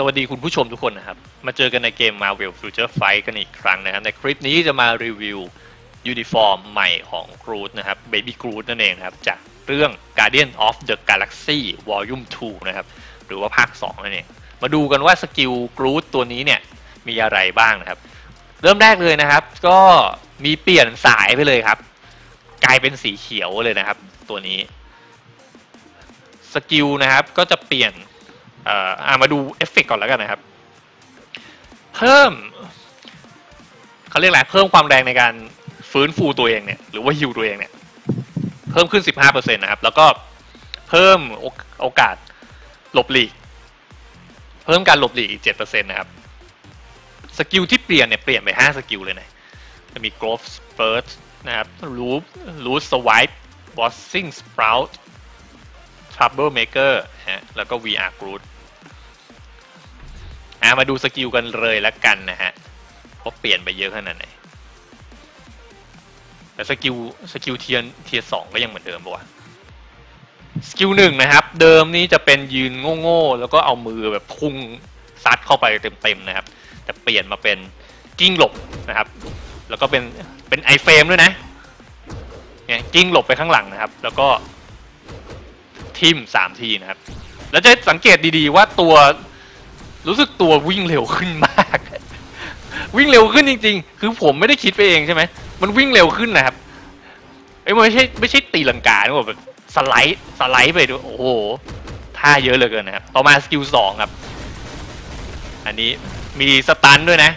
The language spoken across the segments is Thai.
สวัสดีคุณผู้ชมทุกคนนะครับ มาเจอกันในเกม Marvel Future Fight กันอีกครั้งนะครับ ในคลิปนี้จะมารีวิวยูนิฟอร์มใหม่ของ Groot นะครับ Baby Groot นั่นเองนะครับ จากเรื่อง Guardian of the Galaxy Volume 2 นะครับ หรือว่าภาค 2 นั่นเอง มาดูกันว่าสกิล Groot ตัวนี้เนี่ย มีอะไรบ้างนะครับ เริ่มแรกเลยนะครับ ก็มีเปลี่ยนสายไปเลยครับ กลายเป็นสีเขียวเลยนะครับ ตัวนี้ สกิลนะครับก็จะเปลี่ยน เอ่ออามาดูเอฟเฟกต์ก่อนแล้วกันนะครับ เพิ่มเขาเรียกอะไรเพิ่มความแรงในการฟื้นฟูตัวเองเนี่ยหรือว่าฮิวตัวเองเนี่ยเพิ่มขึ้น 15%นะครับ แล้วก็เพิ่มโอโอกาสหลบหลีก เพิ่มการหลบหลีกอีก 7%นะครับสกิลที่เปลี่ยนเนี่ยเปลี่ยนไป 5 สกิลเลยนะจะมี growth spurt นะครับ loop loop swipe bossing sprout trouble maker ฮะแล้วก็ VR groot อะมาดูสกิลกันเลยแล้วกันนะฮะเพราะเปลี่ยนไปเยอะขนาดไหนแต่สกิลสกิลเทียนเทียสองก็ยังเหมือนเดิมปะวะสกิลหนึ่งนะครับ เดิมนี้จะเป็นยืนโง่ๆแล้วก็เอามือแบบพุ่งซัดเข้าไปเต็มๆนะครับ แต่เปลี่ยนมาเป็นกิ้งหลบนะครับ แล้วก็เป็นเป็นไอเฟรมด้วยนะเนี่ยกิ้งหลบไปข้างหลังนะครับ แล้วก็ทิมสามทีนะครับ แล้วจะสังเกตดีๆว่าตัว รู้สึกตัววิ่งเร็วขึ้นมาก วิ่งเร็วขึ้นจริง ๆ คือผมไม่ได้คิดไปเองใช่ไหมมันวิ่งเร็วขึ้นนะครับเอ้มันไม่ใช่ไม่ใช่ตีลังกานะแบบ สไลด์สไลด์ไปดูโอ้โหท่าเยอะเหลือเกินนะครับต่อมาสกิลสองครับ อันนี้มีสตันด้วยนะ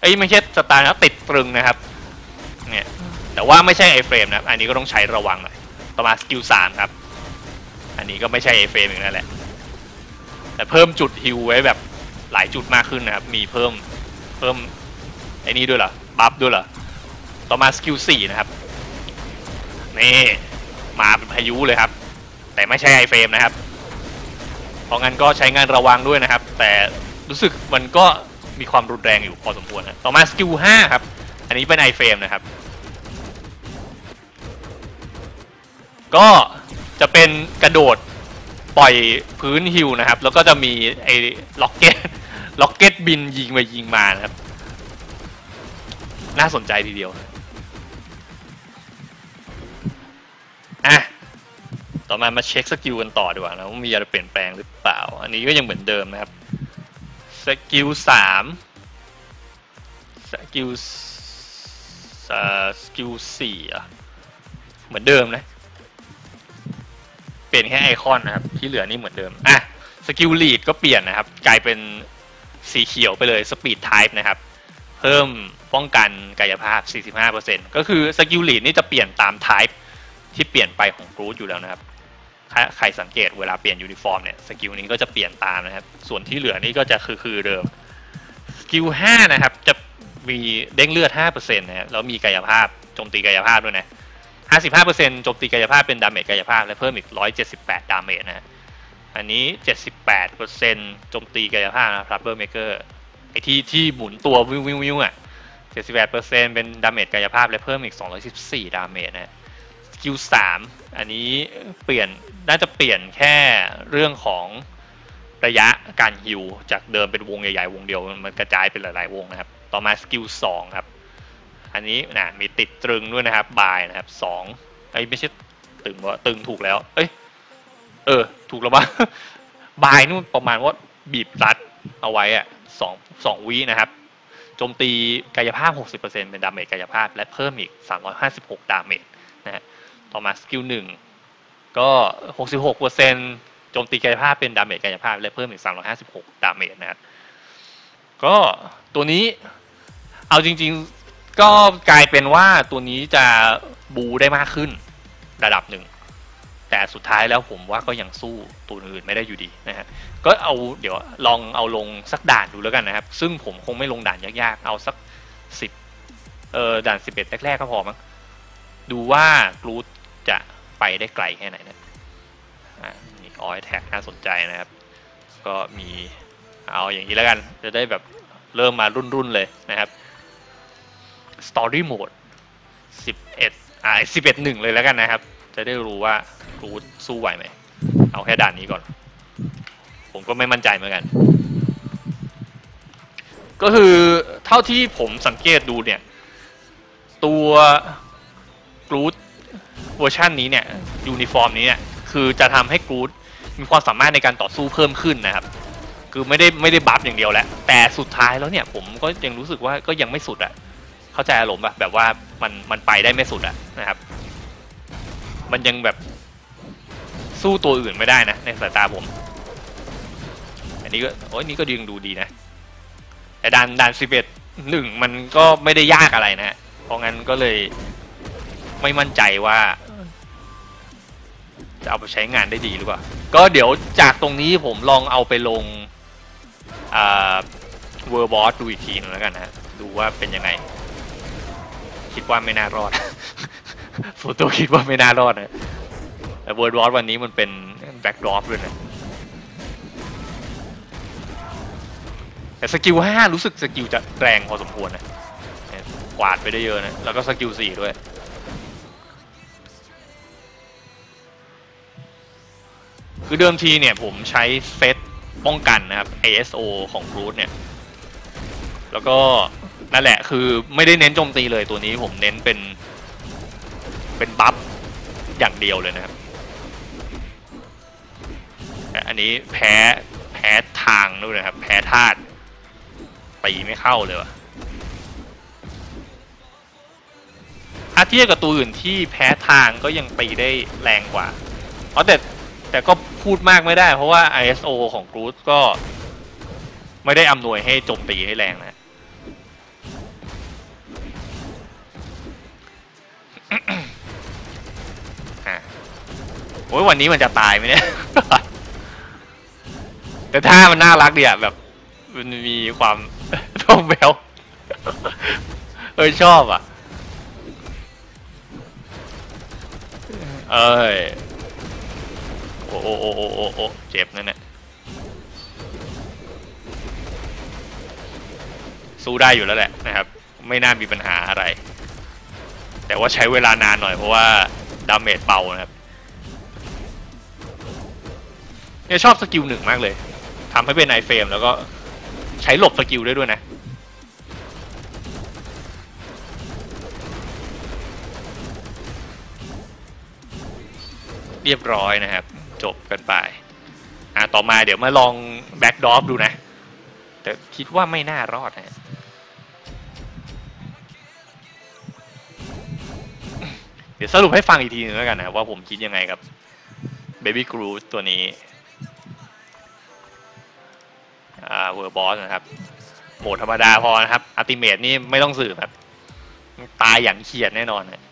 เอ้ไม่ใช่สตันครับติดตรึงนะครับเนี่ยแต่ว่าไม่ใช่ไอเฟรมนะอันนี้ก็ต้องใช้ระวังหน่อยต่อมาสกิลสามครับ อันนี้ก็ไม่ใช่ไอเฟรมอีกนั่นแหละแต่เพิ่มจุดฮิวไว้แบบ หลายจุดมากขึ้นนะครับ มีเพิ่มเพิ่มไอ้นี่ด้วยเหรอ บัฟด้วยเหรอ ต่อมาสกิลสี่นะครับ นี่ มาเป็นพายุเลยครับ แต่ไม่ใช่ไอเฟรมนะครับ เพราะงั้นก็ใช้งานระวังด้วยนะครับ แต่รู้สึกมันก็มีความรุนแรงอยู่พอสมควรนะต่อมาสกิลห้าครับ อันนี้เป็นไอเฟรมนะครับ ก็จะเป็นกระโดดปล่อยพื้นฮิวนะครับ แล้วก็จะมีไอ้ล็อกเก็ต ล็อกเก็ตบินยิงไปยิงมานะครับ น่าสนใจทีเดียวอะต่อมามาเช็คสกิลกันต่อดีกว่านะว่ามีอะไรเปลี่ยนแปลงหรือเปล่า อันนี้ก็ยังเหมือนเดิมนะครับสกิลสามสกิลสกิลสี่อะเหมือนเดิมนะเปลี่ยนแค่ไอคอนนะครับ ที่เหลือนี่เหมือนเดิมอะสกิลลีดก็เปลี่ยนนะครับ กลายเป็น สีเขียวไปเลยสปีดไทป์นะครับ เพิ่มป้องกันกายภาพ 45%ก็คือสกิลลีดนี่จะเปลี่ยนตามไทป์ที่เปลี่ยนไปของกรูดอยู่แล้วนะครับถ้าใครสังเกตเวลาเปลี่ยนยูนิฟอร์มเนี่ยสกิลนี้ก็จะเปลี่ยนตามนะครับ ส่วนที่เหลือนี่ก็จะคือคือเดิมสกิล5นะครับจะมีเด้งเลือด 5%นะครับแล้วมีกายภาพโจมตีกายภาพด้วยนะ55%โจมตีกายภาพเป็นดาเมจกายภาพและเพิ่มอีก 178 ดาเมจนะฮะ อันนี้ 78%โจมตีกายภาพนะครับเบอร์เมเกอร์ไอที่ที่หมุนตัววิววิววิวอะ 78%เป็นดาเมจกายภาพและเพิ่มอีก 214 ดาเมจนะสกิล3อันนี้เปลี่ยนน่าจะเปลี่ยนแค่เรื่องของระยะการฮิวจากเดิมเป็นวงใหญ่ๆ วงเดียว มันกระจายเป็นหลายๆ วงนะครับ ต่อมาสกิล2ครับ อันนี้นะมีติดตรึงด้วยนะครับบายนะครับสองไอ้ไม่ใช่ตึงว่าตึงถูกแล้ว เอ้ย ออ ถูกแล้วบ้าบายนู่นประมาณว่าบีบรัดเอาไว้อะสองสองวินะครับโจมตีกายภาพ 60%เป็นดาเมจกายภาพ และเพิ่มอีก 356 ดาเมจนะฮะต่อมาสกิลหนึ่งก็ 66%โจมตีกายภาพเป็นดาเมจกายภาพ และเพิ่มอีก 356 ดาเมจนะครับก็ตัวนี้เอาจริงๆก็กลายเป็นว่าตัวนี้จะบูได้มากขึ้นระดับหนึ่ง แต่สุดท้ายแล้วผมว่าก็ยังสู้ตัวอื่นไม่ได้อยู่ดีนะฮะก็เอาเดี๋ยวลองเอาลงสักด่านดูแล้วกันนะครับ ซึ่งผมคงไม่ลงด่านยากๆ เอาสักสิบเออด่านสิบเอ็ดแรกๆก็พอมั้งดูว่ากรูดจะไปได้ไกลแค่ไหนนะอ่านี่ออยแท็กน่าสนใจนะครับ ก็มีเอาอย่างนี้แล้วกัน จะได้แบบเริ่มมารุ่นๆเลยนะครับ Story Mode 11อ่า11 1 เลยแล้วกันนะครับ จะได้รู้ว่ารูทสู้ไหวไหม เอาแค่ด่านนี้ก่อน ผมก็ไม่มั่นใจเหมือนกัน ก็คือเท่าที่ผมสังเกตดูเนี่ย ตัวกรูดเวอร์ชันนี้เนี่ยยูนิฟอร์มนี้เนี่ยคือจะทำให้กรูดมีความสามารถในการต่อสู้เพิ่มขึ้นนะครับ คือไม่ได้ไม่ได้บัฟอย่างเดียวแหละ แต่สุดท้ายแล้วเนี่ยผมก็ยังรู้สึกว่าก็ยังไม่สุดอะเข้าใจอารมณ์แบบแบบว่ามันมันไปได้ไม่สุดอะนะครับ มันยังแบบสู้ตัวอื่นไม่ได้นะ ในสายตาผม อันนี้ก็โอ้ยนี่ก็ยังดูดีนะ แต่ด่านด่านสิบเอ็ดหนึ่งมันก็ไม่ได้ยากอะไรนะ เพราะงั้นก็เลยไม่มั่นใจว่า จะเอาไปใช้งานได้ดีหรือเปล่า ก็เดี๋ยวจากตรงนี้ผมลองเอาไปลงเวอร์บอสดูอีกทีนึงแล้วกันนะ ดูว่าเป็นยังไง คิดว่าไม่น่ารอด โฟโต้คิดว่าไม่น่ารอดนะแต่เวอร์บอสวันนี้มันเป็นแบ็กดรอปด้วยนะแต่สกิลห้ารู้สึกสกิลจะแรงพอสมควรนะกวาดไปได้เยอะนะ แล้วก็สกิลสี่ด้วยคือเดิมทีเนี่ยผมใช้เซตป้องกันนะครับ ASO ของรูทเนี่ย แล้วก็นั่นแหละคือไม่ได้เน้นโจมตีเลยตัวนี้ผมเน้นเป็น เป็นบัฟอย่างเดียวเลยนะครับอันนี้แพ้แพ้ทางด้วยนะครับ แพ้ธาตุตีไม่เข้าเลยว่ะถ้าเทียบกับตัวอื่นที่แพ้ทางก็ยังตีได้แรงกว่าเพราะแต่แต่ก็พูดมากไม่ได้ เพราะว่า ISO ของกรูดก็ไม่ได้อำนวยให้โจมตีให้แรงนะ โอ้ยวันนี้มันจะตายไหมเนี่ย แต่ถ้ามันน่ารักดีอะแบบ มันมีความต้องแบวเออชอบอะ เอ้ยโอ้โอ้โอ้โอ้โอ้โอ้เจ็บนั่นแหละสู้ได้อยู่แล้วแหละนะครับ ไม่น่ามีปัญหาอะไร แต่ว่าใช้เวลานานหน่อยเพราะว่าดาเมจเบานะครับ เนี่ยชอบสกิลหนึ่งมากเลยทำให้เป็นไอเฟรมแล้วก็ใช้หลบสกิลได้ด้วยนะเรียบร้อยนะครับ จบกันไป อะต่อมาเดี๋ยวมาลองแบ็กดอฟดูนะ แต่คิดว่าไม่น่ารอดนะเดี๋ยวสรุปให้ฟังอีกทีนึงแล้วกันนะ ว่าผมคิดยังไงกับ Baby Groot ตัวนี้ เวอร์บอสนะครับโหมดธรรมดาพอนะครับอัติเมตนี่ไม่ต้องสืบครับตายอย่างเขียดแน่นอนเนะ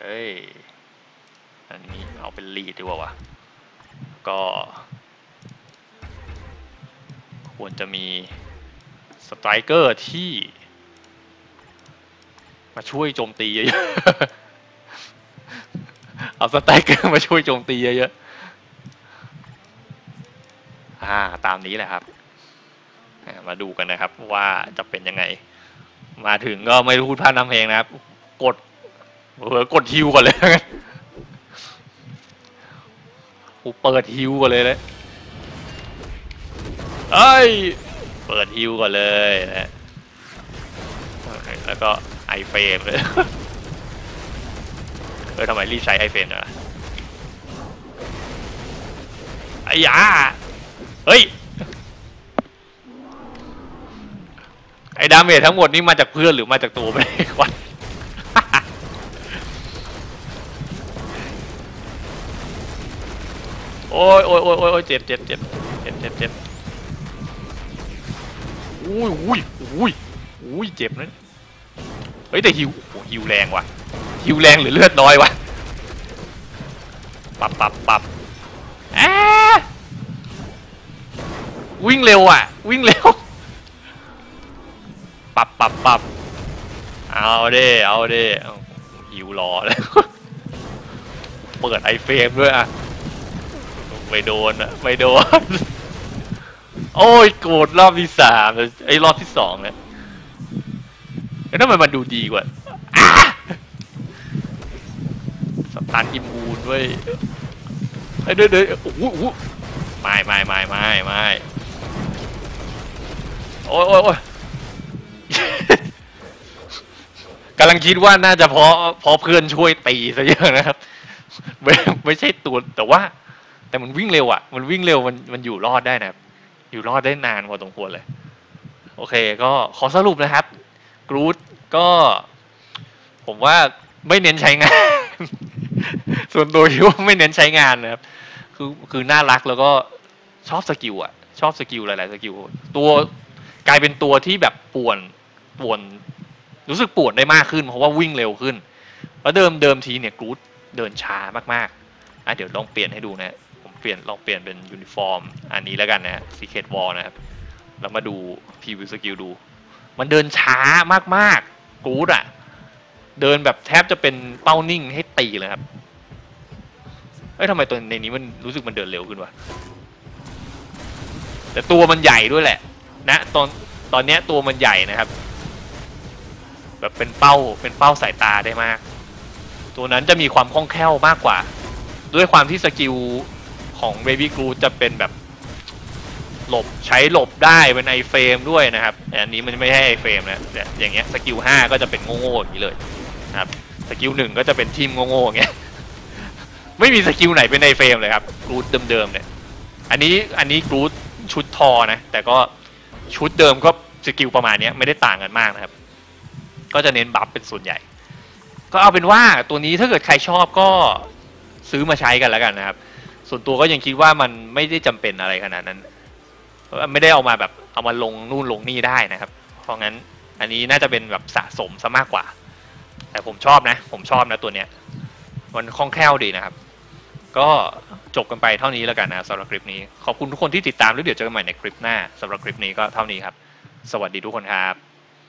เฮ้ย อันนี้เอาเป็นลีดดีกว่าวะ ก็ ควรจะมีสไตรเกอร์ที่ มาช่วยโจมตีเยอะๆ เอาสไตรเกอร์มาช่วยโจมตีเยอะๆอ่าตามนี้แหละครับ มาดูกันนะครับว่าจะเป็นยังไง มาถึงก็ไม่รู้พูดพลาดน้ำเพลงนะครับ กดเออกดฮิวก่อนเลยกูเปิดฮิวก่อนเลยเลยเอ้ย เปิดฮิวก่อนเลยนะแล้วก็ไอเฟรมเลย เออทำไมรีบใช้ไอเฟรมอะไอ้ยาเฮ้ย ไอ้ดาเมจทั้งหมดนี่มาจากเพื่อนหรือมาจากตัวไม่ได้วันโอ้ยโอ้ยโอ้ยโอ้ยเจ็บเจ็บเจ็บเจ็บเจ็บเจ็บอุ้ยอุ้ยอุ้ยอุ้ยเจ็บนะเฮ้ยแต่ฮิวโอ้ฮิวแรงว่ะ ฮิวแรงหรือเลือดน้อยวะปับปับปับแอะวิ่งเร็วอะ วิ่งเร็ว ปับปับปับเอาเด้เอาเด้อหิวรอแล้ว เปิดไอเฟรมด้วยอะไม่โดนอะไม่โดน โอ้ยโกรธรอบที่สามไอรอบที่สองเนี่ยแล้วทำไมมันดูดีกว่าอะส ตาร์ทอิมมูนเว้ยเอ้ยเดี๋ยวเดี๋ยวโอ้โหโอ้โหไม่ไม่ไม่ไม่ไม่โอ้ยโอ้ยโอ้ยกำลังคิดว่าน่าจะเพราะเพราะเพื่อนช่วยตีซะเยอะนะครับ ไม่ไม่ใช่ตัวแต่ว่า แต่มันวิ่งเร็วอะ มันวิ่งเร็วมันมันอยู่รอดได้นะครับ อยู่รอดได้นานพอสมควรเลย โอเค ก็ขอสรุปนะครับกรูดก็ ผมว่าไม่เน้นใช้งาน ส่วนตัวคิดว่าไม่เน้นใช้งานนะครับ คือคือน่ารักแล้วก็ชอบสกิลอะชอบสกิลหลาย ๆ สกิลตัวกลายเป็นตัวที่แบบป่วนป่วน รู้สึกป่วนได้มากขึ้น เพราะว่าวิ่งเร็วขึ้นแล้วเดิมเดิมทีเนี่ยกรูดเดินช้ามากๆอะเดี๋ยวลองเปลี่ยนให้ดูนะผมเปลี่ยนลองเปลี่ยนเป็นยูนิฟอร์ม อันนี้แล้วกันนะ Secret Wall นะครับแล้วมาดูพ v ีวิวสกิลดู มันเดินช้ามากๆกรูดอะ เดินแบบแทบจะเป็นเป้านิ่งให้ตีเลยครับเอ้ยทำไมตัวในนี้มันรู้สึกมันเดินเร็วขึ้นวะแต่ตัวมันใหญ่ด้วยแหละ นะ ตอนตอนนี้ตัวมันใหญ่นะครับ แบบเป็นเป้าเป็นเป้าสายตาได้มาก ตัวนั้นจะมีความคล่องแคล่วมากกว่า ด้วยความที่สกิลของเบบี้กรูจะเป็นแบบหลบใช้หลบได้เป็นไอเฟรมด้วยนะครับแต่อันนี้มันไม่ใช่ไอเฟรมนะอย่างเงี้ยสกิลห้าก็จะเป็นโง่ๆอย่างนี้เลย นะครับสกิลหนึ่งก็จะเป็นทีมโง่ๆเงี้ยไม่มีสกิลไหนเป็นไอเฟรมเลยครับกรูดเดิมๆเนี่ยอันนี้อันนี้กรูดชุดทอนะ แต่ก็ชุดเดิมก็สกิลประมาณนี้ไม่ได้ต่างกันมากนะครับ ก็จะเน้นบัฟเป็นส่วนใหญ่ ก็เอาเป็นว่าตัวนี้ถ้าเกิดใครชอบก็ซื้อมาใช้กันแล้วกันนะครับ ส่วนตัวก็ยังคิดว่ามันไม่ได้จำเป็นอะไรขนาดนั้น ไม่ได้เอามาแบบเอามาลงนู่นลงนี่ได้นะครับ เพราะงั้นอันนี้น่าจะเป็นแบบสะสมซะมากกว่า แต่ผมชอบนะ ผมชอบนะตัวเนี้ย มันคล่องแคล่วดีนะครับ ก็จบกันไปเท่านี้แล้วกันนะสำหรับคลิปนี้ ขอบคุณทุกคนที่ติดตามแล้วเดี๋ยวเจอกันใหม่ในคลิปหน้าสำหรับคลิปนี้ก็เท่านี้ครับ สวัสดีทุกคนครับ